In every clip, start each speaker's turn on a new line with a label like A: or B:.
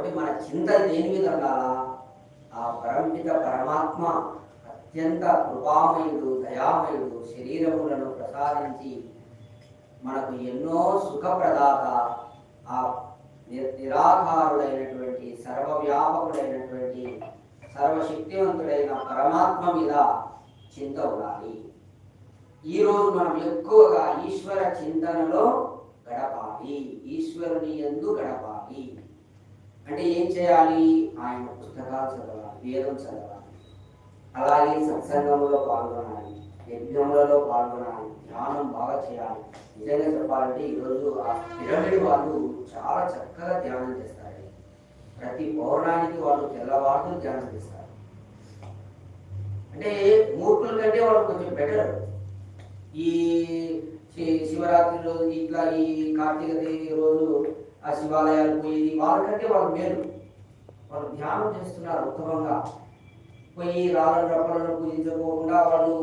A: కాబట్టి మన చింత దేని మీద ఉండాలా? ఆ పరంపిత పరమాత్మ అత్యంత కృపామయుడు దయామయుడు శరీరములను ప్రసాదించి మనకు ఎన్నో సుఖప్రదాత ఆ నిరాకారుడైనటువంటి సర్వవ్యాపకుడైనటువంటి సర్వశక్తివంతుడైన పరమాత్మ మీద చింత ఉండాలి. ఈరోజు మనం ఎక్కువగా ఈశ్వర చింతనలో గడపాలి. ఈశ్వరుని ఎందు గడపాలి. అంటే ఏం చేయాలి? ఆయన పుస్తకాలు చదవాలి వేదం చదవాలి. అలాగే సత్సంగంలో పాల్గొనాలి యజ్ఞములలో పాల్గొనాలి ధ్యానం బాగా చేయాలి. నిజంగా చెప్పాలంటే ఈరోజు ఆ పిరమిడ్ వాళ్ళు చాలా చక్కగా ధ్యానం చేస్తారు. ప్రతి పౌర్ణానికి వాళ్ళు తెల్లవారులు ధ్యానం చేస్తారు. అంటే మూర్ఖుల కంటే వాళ్ళు కొంచెం బెటర్ ఈ శివరాత్రి రోజు ఇట్లా ఈ కార్తీక దేవి రోజు ఆ శివాలయాలు పోయి వాళ్ళకంటే వాళ్ళు మేలు. వాళ్ళు ధ్యానం చేస్తున్నారు ఉత్తమంగా. పోయి రాళ్ళను రప్పలను పూజించుకోకుండా వాళ్ళు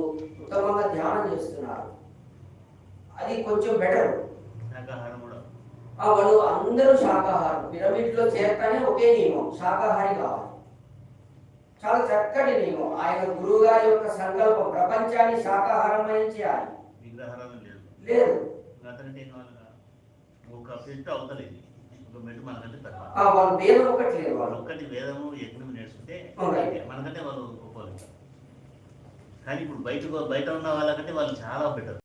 A: ఉత్తమంగా ధ్యానం చేస్తున్నారు. అది కొంచెం బెటర్ వాళ్ళు అందరూ శాకాహారం. పిరమిడ్లో చేరతానే ఒకే నియమం. శాకాహారి కావాలి. చాలా చక్కటి నియమం. ఆయన గురువు గారి యొక్క సంకల్పం ప్రపంచాన్ని శాకాహారమయం చేయాలి.
B: లేదు. ఒక అవుతలేదు.
A: వాళ్ళు వేదం ఒకటి లేదు
B: వాళ్ళు. ఒక్కటి వేదము యజ్ఞం నేర్చుకుంటే. మనకంటే వాళ్ళు గొప్పలు కానీ ఇప్పుడు బయట బయట ఉన్న వాళ్ళకంటే వాళ్ళు చాలా బెటర్.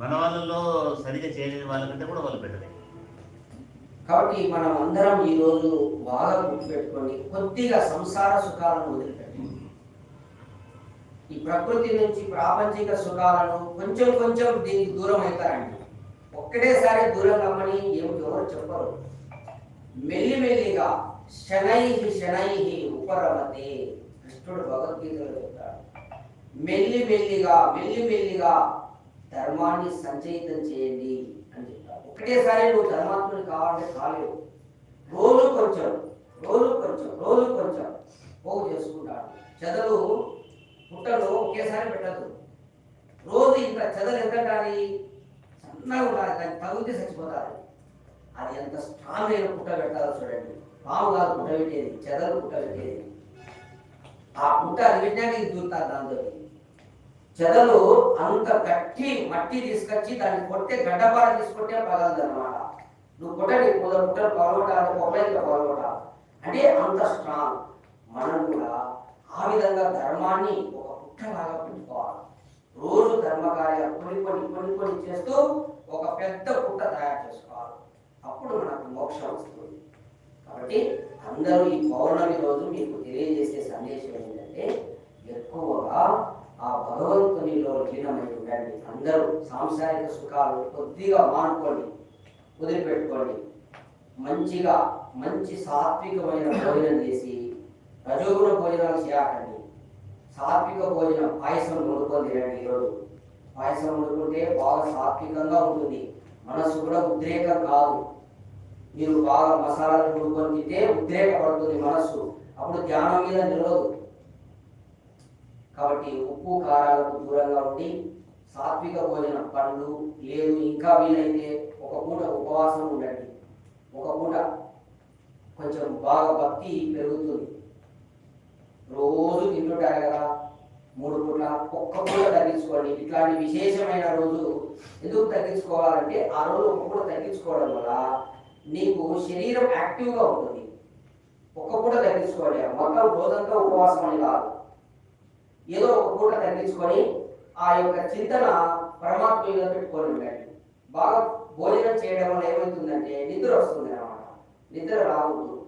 B: మన వాళ్ళలో సరిగా చేయలేని వాళ్ళకంటే కూడా వాళ్ళు బెటరే.
A: కాబట్టి మనం అందరం ఈ రోజు బాగా గుర్తుపెట్టుకోండి కొద్దిగా సంసార సుఖాలను వదిలిపెట్టి ఈ ప్రకృతి నుంచి ప్రాపంచిక సుఖాలను కొంచెం కొంచెం దీనికి దూరం అవుతారండి. ఒక్కడేసారి దూరం రమ్మని ఏమిటి ఎవరు చెప్పరు. మెల్లిమెల్లిగా శనై శనై ఉపరమతే కృష్ణుడు భగవద్గీతలో చెప్తాడు. మెల్లి మెల్లిగా మెల్లి మెల్లిగా ధర్మాన్ని సంచయితం చేయండి అని చెప్తాడు. ఒకటేసారి నువ్వు ధర్మాత్ముని కావాలంటే కాలేవు రోజు కొంచెం రోజు కొంచెం రోజు కొంచెం పోగు చేసుకుంటాడు. చెదలు పుట్టలు ఒకేసారి పెట్టదు. రోజు ఇంత చెదలు ఎంత పుట్టినా కూడా దాన్ని తగిలితే చచ్చిపోతారు. అది ఎంత స్ట్రాంగ్ అయిన పుట్ట పెట్టాలో చూడండి. పాము కాదు పుట్ట పెట్టేది చెదలు పుట్ట పెట్టేది. ఆ పుట్ట అది పెట్టడానికి దూరుతారు దాంతో. చెదలు అంత గట్టి మట్టి తీసుకొచ్చి దాన్ని కొట్టే గడ్డపార తీసుకొట్టే పగలదు అనమాట నువ్వు కొట్టని మొదలు పుట్టలు పగలగొట్ట అంటే పొగలైతే అంటే అంత స్ట్రాంగ్ మనం కూడా ఆ విధంగా ధర్మాన్ని ఒక పుట్టలాగా పెట్టుకోవాలి. రోజు ధర్మ కార్యాలు కొన్ని కొన్ని కొన్ని కొన్ని చేస్తూ ఒక పెద్ద పుట్ట తయారు చేసుకోవాలి. అప్పుడు మనకు మోక్షం వస్తుంది. కాబట్టి అందరూ ఈ పౌర్ణమి రోజు మీకు తెలియజేసే సందేశం ఏంటంటే ఎక్కువగా ఆ భగవంతునిలో లీనమై ఉండండి. అందరూ సాంసారిక సుఖాలు కొద్దిగా మానుకోండి వదిలిపెట్టుకోండి. మంచిగా మంచి సాత్వికమైన భోజనం చేసి రజోగుణ భోజనాలు చేయకండి సాత్విక భోజనం పాయసం వండుకొని తినండి ఈరోజు. పాయసం వండుకుంటే బాగా సాత్వికంగా ఉంటుంది. మనసు కూడా ఉద్రేకం కాదు. మీరు బాగా మసాలాలు వండుకొని తింటే ఉద్రేకపడుతుంది మనస్సు. అప్పుడు ధ్యానం మీద నిలవదు. కాబట్టి ఉప్పు కారాలకు దూరంగా ఉండి సాత్విక భోజనం పండ్లు లేదు ఇంకా వీలైతే ఒక పూట ఉపవాసం ఉండండి. ఒక పూట కొంచెం బాగా భక్తి పెరుగుతుంది. రోజు తింటుంటారు కదా. మూడు పూట్ల ఒక్క పూట తగ్గించుకోండి. ఇట్లాంటి విశేషమైన రోజు ఎందుకు తగ్గించుకోవాలంటే ఆ రోజు ఒక్క పూట తగ్గించుకోవడం వల్ల నీకు శరీరం యాక్టివ్గా ఉంటుంది. ఒక్క పూట తగ్గించుకోండి. మొత్తం రోజంతా ఉపవాసం అని కాదు. ఏదో ఒక పూట తగ్గించుకొని ఆ యొక్క చింతన పరమాత్మ మీద పెట్టుకొని ఉండండి. బాగా భోజనం చేయడం వల్ల ఏమవుతుందంటే నిద్ర వస్తుంది అన్నమాట. నిద్ర రావద్దు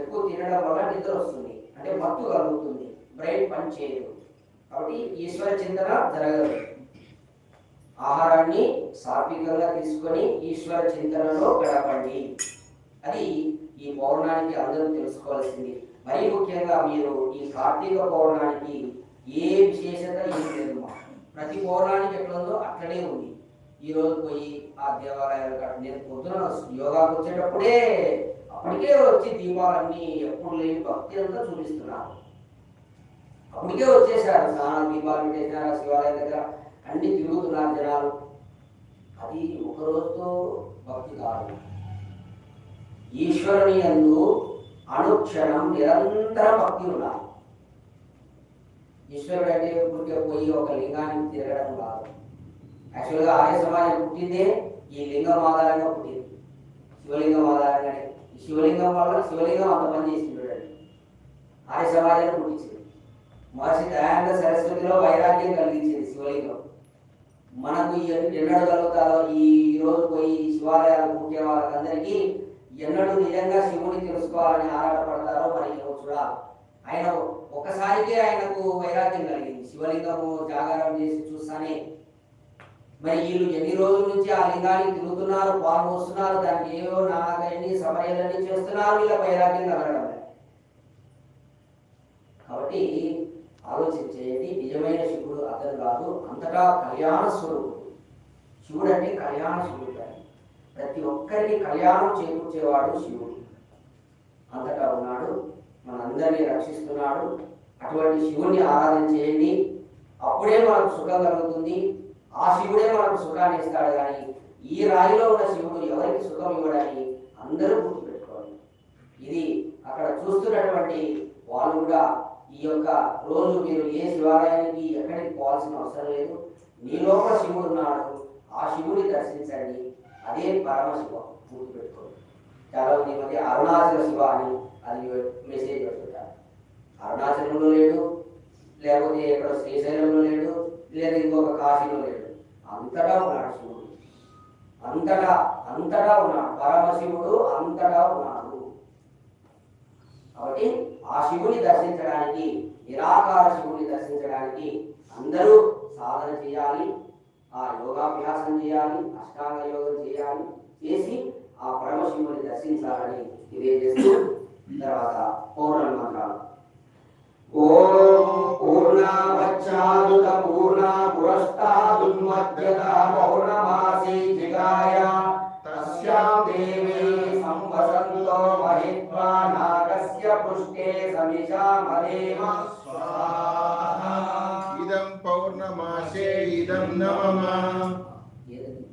A: ఎక్కువ తినడం వల్ల నిద్ర వస్తుంది. అంటే మత్తు కలుగుతుంది. బ్రెయిన్ పని చేయదు కాబట్టి ఈశ్వర చింతన జరగదు. ఆహారాన్ని సాత్వికంగా తీసుకొని ఈశ్వర చింతనలో గడపండి. అది ఈ పౌర్ణానికి అందరూ తెలుసుకోవాల్సింది. మరీ ముఖ్యంగా మీరు ఈ కార్తీక పౌర్ణానికి ఏ విశేషత ఏం లేదు ప్రతి పౌర్ణానికి ఎట్లా ఉందో అట్లనే ఉంది. ఈ రోజు పోయి ఆ దేవాలయాలు కాడ నేను పొద్దున యోగాకు వచ్చేటప్పుడే అప్పటికే వచ్చి దీపాలన్నీ ఎప్పుడు లేని భక్తి అంతా చూపిస్తున్నారు. అప్పటికే వచ్చేసారు స్నానం దీపాలు పెట్టేసారు శివాలయం దగ్గర అన్ని తిరుగుతున్నారు జనాలు. అది ఒక రోజుతో భక్తి కాదు. ఈశ్వరుని యందు అనుక్షణం నిరంతర భక్తి ఉండాలి. ఈశ్వరుడు అంటే ఊరికే పోయి ఒక లింగానికి తిరగడం కాదు. యాక్చువల్గా ఆర్య సమాజం పుట్టిందే ఈ లింగం ఆధారంగా పుట్టింది. శివలింగం ఆధారంగానే. ఈ శివలింగం వల్ల శివలింగం అంత పని చేసింది చూడండి. ఆర్య సమాజాన్ని పుట్టించింది. మహర్షి దయానంద సరస్వతిలో వైరాగ్యం కలిగించింది శివలింగం. మనకు ఎన్నడూ కలుగుతారో ఈ రోజు పోయి శివాలయాలు పుట్టే వాళ్ళకందరికీ ఎన్నడూ నిజంగా శివుని తెలుసుకోవాలని ఆరాటపడతారో మరి చూడాలి. ఆయన ఒకసారికే ఆయనకు వైరాగ్యం కలిగింది. శివలింగము జాగారం చేసి చూస్తానే మరి వీళ్ళు ఎన్ని రోజుల నుంచి ఆ లింగాన్ని తిరుగుతున్నారు పాలు వస్తున్నారు దానికి ఏవో నాగని సమయాలని చేస్తున్నారు వీళ్ళ వైరాగ్యం కలగడం కాబట్టి ఆలోచించేది నిజమైన శివుడు అతను కాదు అంతటా కళ్యాణ స్వరూపుడు. శివుడు అంటే కళ్యాణ స్వరూపుడు అని. ప్రతి ఒక్కరికి కళ్యాణం చేకూర్చేవాడు శివుడు. అంతటా ఉన్నాడు మనందరినీ రక్షిస్తున్నాడు. అటువంటి శివుణ్ణి ఆరాధన చేయండి అప్పుడే మనకు సుఖం కలుగుతుంది. ఆ శివుడే మనకు సుఖాన్ని ఇస్తాడు కానీ ఈ రాయిలో ఉన్న శివుడు ఎవరికి సుఖం ఇవ్వడని అందరూ గుర్తుపెట్టుకోవాలి. ఇది అక్కడ చూస్తున్నటువంటి వాళ్ళు కూడా ఈ యొక్క రోజు మీరు ఏ శివాలయానికి ఎక్కడికి పోవాల్సిన అవసరం లేదు. మీ లోపల శివుడు ఉన్నాడు. ఆ శివుడిని దర్శించండి. అదే పరమశివం గుర్తుపెట్టుకోండి. చాలా మంది మధ్య అరుణాచల శివ అని అది మెసేజ్ పెడుతుంటారు. అరుణాచలంలో లేడు లేకపోతే ఎక్కడ శ్రీశైలంలో లేడు లేదా ఇంకొక కాశీలో లేడు. అంతటా ఉన్నాడు శివుడు. అంతటా అంతటా ఉన్నాడు. పరమశివుడు అంతటా ఉన్నాడు. కాబట్టి ఆ శివుని దర్శించడానికి నిరాకార శివుని దర్శించడానికి అందరూ సాధన చేయాలి ఆ యోగాభ్యాసం చేయాలి అష్టాంగ యోగం చేయాలి చేసి ఆ పరమశివుని దర్శించాలని తెలియజేస్తూ తర్వాత పృష్ఠే సమిషామదేవ
C: స్వాహా. ఇదం పౌర్ణమాసే ఇదం నమమ
A: ఏదది?